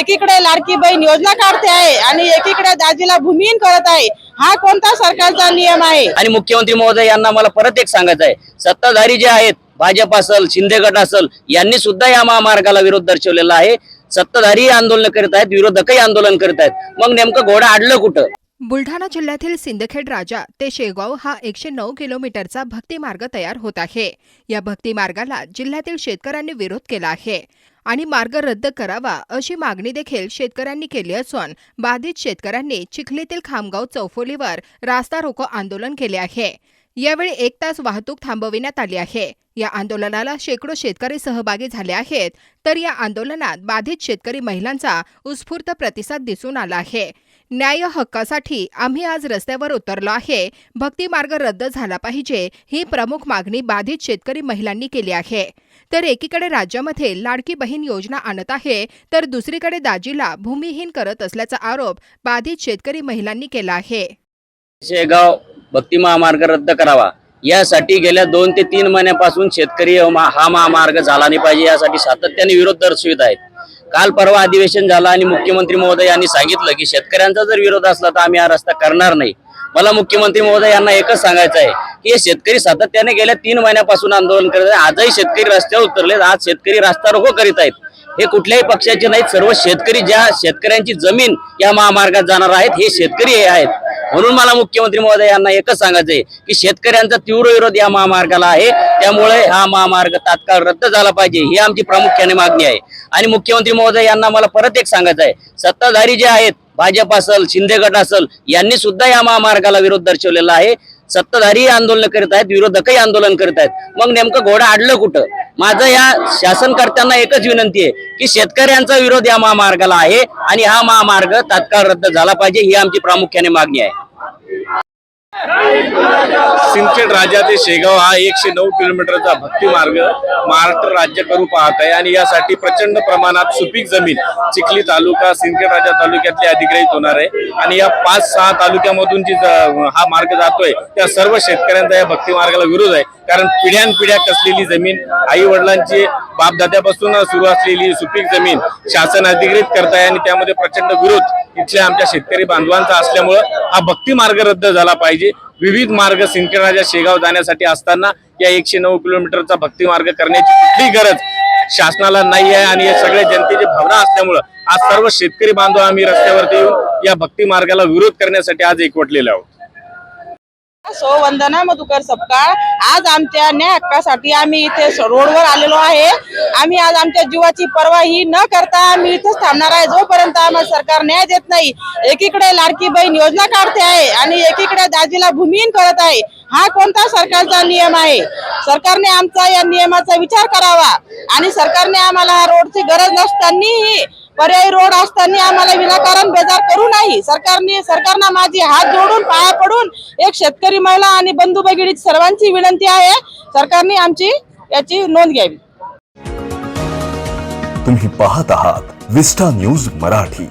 एकीकडे लाडकी बहीण योजना काढते आहे आणि एकीकडे दाजीला भूमिहीन करत आहे. हा कोणता सरकारचा नियम आहे? आणि मुख्यमंत्री महोदय यांना मला परत एक सांगायचं आहे. सत्ताधारी जे आहेत भाजप असल शिंदे गट असल यांनी सुद्धा या महामार्गाला विरोध दर्शवलेला आहे. सत्ताधारी आंदोलन करीत आहेत विरोधकही आंदोलन करीत आहेत. मग नेमकं घोडा अडलं कुठं? बुलढाणा जिल्ह्यातील सिंदखेड राजा ते शेगाव हा एकशे नऊ किलोमीटरचा भक्तिमार्ग तयार होत आहे. या भक्तिमार्गाला जिल्ह्यातील शेतकऱ्यांनी विरोध केला आहे. आणि मार्ग रद्द करावा अशी मागणी देखील शेतकऱ्यांनी केली असून बाधित शेतकऱ्यांनी चिखलीतील खामगाव चौफोलीवर रास्ता रोको आंदोलन केले आहे. यावेळी एक तास वाहतूक थांबविण्यात आली आहे. या आंदोलनाला शेकडो शेतकरी सहभागी झाले आहेत. तर या आंदोलनात बाधित शेतकरी महिलांचा उत्स्फूर्त प्रतिसाद दिसून आला आहे. न्याय हक्कासाठी आम्ही आज रस्त्यावर उतरलो आहे. भक्ती मार्ग रद्द झाला पाहिजे ही प्रमुख मागणी बाधित शेतकरी महिलांनी केली आहे. तर एकीकडे राज्यामध्ये लाडकी बहीण योजना आणत आहे तर दुसरीकडे दाजीला भूमिहीन करत असल्याचा आरोप बाधित शेतकरी महिलांनी केला आहे. शेगाव भक्ती महामार्ग रद्द करावा. यासाठी गेल्या दोन ते तीन महिन्यापासून शेतकरी हा महामार्ग झाला नाही पाहिजे यासाठी सातत्याने विरोध दर्शवित आहेत. काल परवा अधिवेशन झालं आणि मुख्यमंत्री महोदय यांनी सांगितलं की शेतकऱ्यांचा जर विरोध असला तर आम्ही हा रस्ता करणार नाही. मला मुख्यमंत्री महोदय यांना एकच सांगायचं आहे की हे शेतकरी सातत्याने गेल्या तीन महिन्यापासून आंदोलन करत आहेत. आजही शेतकरी रस्त्यावर उतरले आज शेतकरी रस्ता रोको करीत आहेत. हे कुठल्याही पक्षाचे नाहीत सर्व शेतकरी ज्या शेतकऱ्यांची जमीन या महामार्गात जाणार आहेत हे शेतकरी हे आहेत. म्हणून मला मुख्यमंत्री महोदय यांना एकच सांगायचं आहे की शेतकऱ्यांचा तीव्र विरोध या महामार्गाला आहे. त्यामुळे हा महामार्ग तात्काळ रद्द झाला पाहिजे ही आमची प्रामुख्याने मागणी आहे. आणि मुख्यमंत्री महोदय यांना मला परत एक सांगायचं आहे सत्ताधारी जे आहेत भाजप असल शिंदे गट असल यांनी सुद्धा या महामार्गाला विरोध दर्शवलेला आहे. सत्ताधारी आंदोलन करीत आहेत विरोधकही आंदोलन करीत आहेत. मग नेमकं घोडा आडलं कुठं? माझं या शासनकर्त्यांना एकच विनंती आहे की शेतकऱ्यांचा विरोध या महामार्गाला आहे आणि हा महामार्ग तात्काळ रद्द झाला पाहिजे ही आमची प्रामुख्याने मागणी आहे. सिंदखेड राजा ते शेगाव हा एकशे नऊ किलोमीटरचा भक्ती मार्ग महाराष्ट्र राज्य करू पाहत आहे. आणि यासाठी प्रचंड प्रमाणात सुपीक जमीन चिखली तालुका सिंदखेड राजा तालुक्यातले अधिग्रहित होणार आहे. आणि या पाच सहा तालुक्यामधून जी हा मार्ग जातोय त्या सर्व शेतकऱ्यांचा या भक्ती मार्गाला विरोध आहे. कारण पिढ्यानपिढ्या कसलेली जमीन आई वडिलांची बापदात्यापासून सुरू असलेली सुपीक जमीन शासन अधिकृत करत आहे आणि त्यामध्ये प्रचंड विरोध इथल्या आमच्या शेतकरी बांधवांचा असल्यामुळं हा भक्ती मार्ग रद्द झाला पाहिजे. विविध मार्ग सिंदखेड शेगाव जाण्यासाठी असताना या एकशे नऊ किलोमीटरचा भक्ती मार्ग करण्याची कुठली गरज शासनाला नाही आहे आणि या सगळ्या जनतेची भावना असल्यामुळं आज सर्व शेतकरी बांधव आम्ही रस्त्यावरती येऊन या भक्ती मार्गाला विरोध करण्यासाठी आज एकवटलेले आहोत. सो वंदना मधुकर सपकाळ. आज आमच्या न्याय हक्कासाठी आम्ही इथे रोडवर आलेलो आहे. आम्ही आज आमच्या जीवाची पर्वा ही न करता आम्ही इथेच थांबणार आहे. जोपर्यंत आम्हाला सरकार न्याय देत नाही एकीकडे लाडकी बहीण योजना काढते आहे आणि एकीकडे दाजीला भूमिहीन करत आहे हा कोणता सरकारचा नियम आहे? सरकारने आमचा या नियमाचा विचार करावा आणि सरकारने आम्हाला रोडची गरज नसतानाही पर्यायी रोड असताना आम्हाला विनाकारण बेजार करू नाही. सरकारने सरकारनं माझी हात जोडून पाया पडून एक शेतकरी महिला आणि बंधू भगिनी सर्वांची विनंती आहे. सरकारने आमची याची नोंद घ्यावी. तुम्ही पाहत आहात विस्टा न्यूज मराठी.